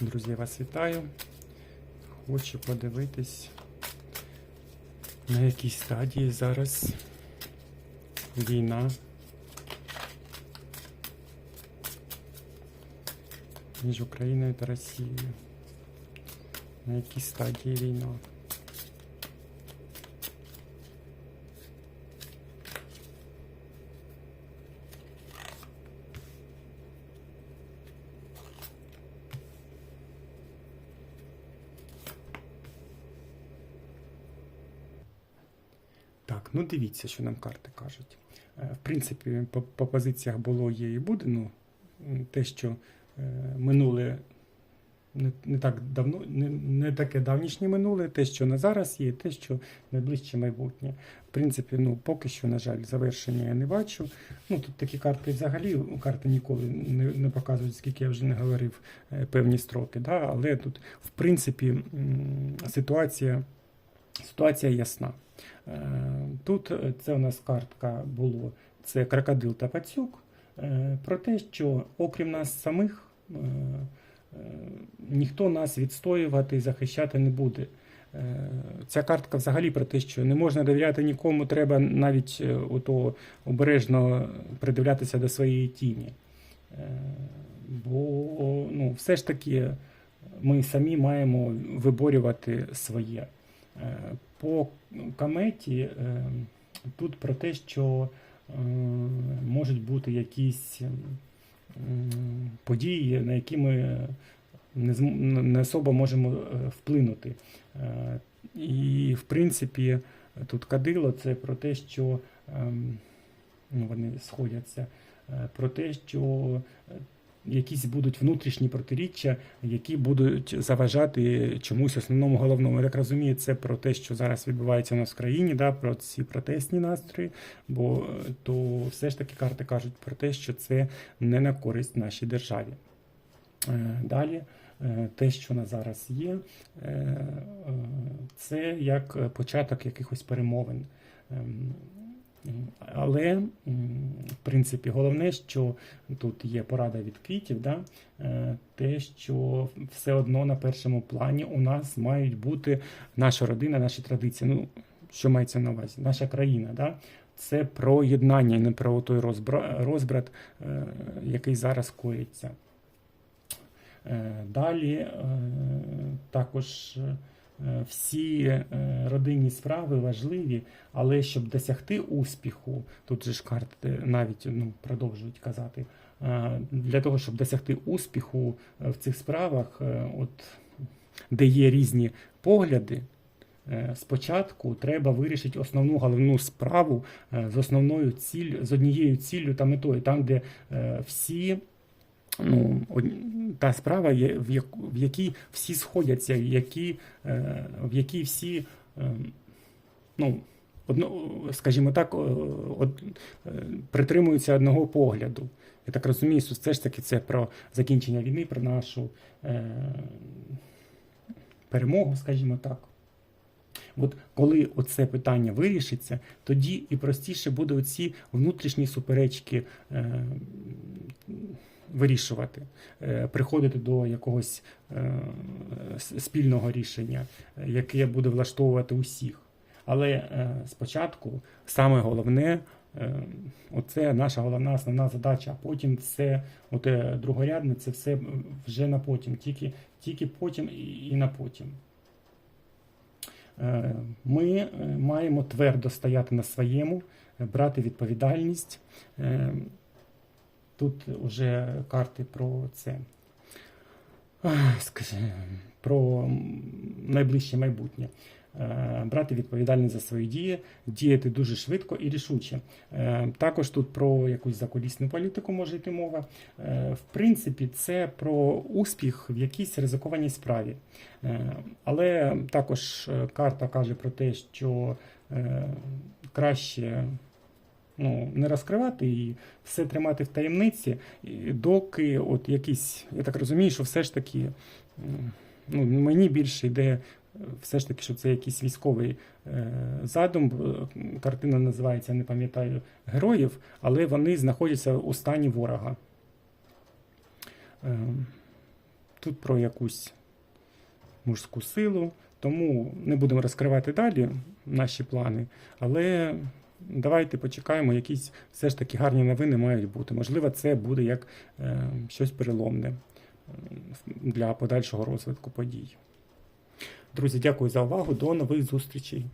Друзі, вас вітаю. Хочу подивитись, на якій стадії зараз війна між Україною та Росією. На якій стадії війна. Ну дивіться, що нам карти кажуть. Е, В принципі, по, по позиціях було, є і буде. Ну, те, що е, минуле не, не так давно, не, не таке давнішнє минуле, те, що на зараз є, те, що найближче майбутнє. В принципі, ну поки що, на жаль, завершення я не бачу. Ну тут такі карти взагалі карти ніколи не, не показують, скільки я вже не говорив е, певні строки. Да? Але тут, в принципі, ситуація, ситуація ясна. Е, Тут е, це у нас картка було це крокодил та пацюк. е, Про те, що окрім нас самих, ніхто нас відстоювати і захищати не буде. Ця картка взагалі про те, що не можна довіряти нікому, треба навіть ото обережно придивлятися до своєї тіні. Бо ну, все ж таки ми самі маємо виборювати своє. Е, По кометі е, тут про те, що е, можуть бути якісь події, на які ми не, особо можемо вплинути. І, в принципі, тут кадило це про те, що ем, ну, вони сходяться, про те, що якісь будуть внутрішні протиріччя, які будуть заважати чомусь основному головному. Я так розумію, це про те, що зараз відбувається у нас в країні, да, про ці протестні настрої, бо е, то все ж таки карти кажуть про те, що це не на користь нашій державі. Е, Далі, е, те, що на зараз є, це як початок якихось перемовин. Але, в принципі, головне, що тут є порада від квітів, да? е, те, що все одно на першому плані у нас мають бути наша родина, наші традиції. Ну, що мається на увазі? Наша країна. Да? Це про єднання, не про той розбрат, е, який зараз коїться. Е, Далі також всі е, родинні справи важливі, але щоб досягти успіху, тут же ж карти навіть ну, продовжують казати, е, для того, щоб досягти успіху е, в цих справах, е, от, де є різні погляди, е, спочатку треба вирішити основну головну справу е, з основною ціль, з однією ціллю та метою, там, де е, всі ну, та справа, в, якій всі сходяться, в якій, е, в якій всі, е, ну, одно, скажімо так, од, е, притримуються одного погляду. Я так розумію, що все ж таки це про закінчення війни, про нашу е, перемогу, скажімо так. От коли оце питання вирішиться, тоді і простіше буде оці внутрішні суперечки е, вирішувати, е, приходити до якогось е, спільного рішення, яке буде влаштовувати усіх. Але е, спочатку саме головне, оце наша головна основна задача, а потім все оте другорядне, це все вже на потім, тільки, тільки потім і, на потім. Ми маємо твердо стояти на своєму, брати відповідальність. Тут вже карти про це. Скажи, Про найближче майбутнє. Е, Брати відповідальність за свої дії, діяти дуже швидко і рішуче. Е, Також тут про якусь закулісну політику може йти мова. Е, В принципі, це про успіх в якійсь ризикованій справі. Але також карта каже про те, що краще ну, не розкривати і все тримати в таємниці, доки от якісь, я так розумію, що все ж таки ну, мені більше йде е, все ж таки, що це якийсь військовий е, задум. Картина називається, не пам'ятаю, героїв, але вони знаходяться у стані ворога. Е, тут про якусь мужську силу, тому не будемо розкривати далі наші плани, але давайте почекаємо, якісь все ж таки гарні новини мають бути. Можливо, це буде як е, щось переломне для подальшого розвитку подій. Друзі, дякую за увагу. До нових зустрічей.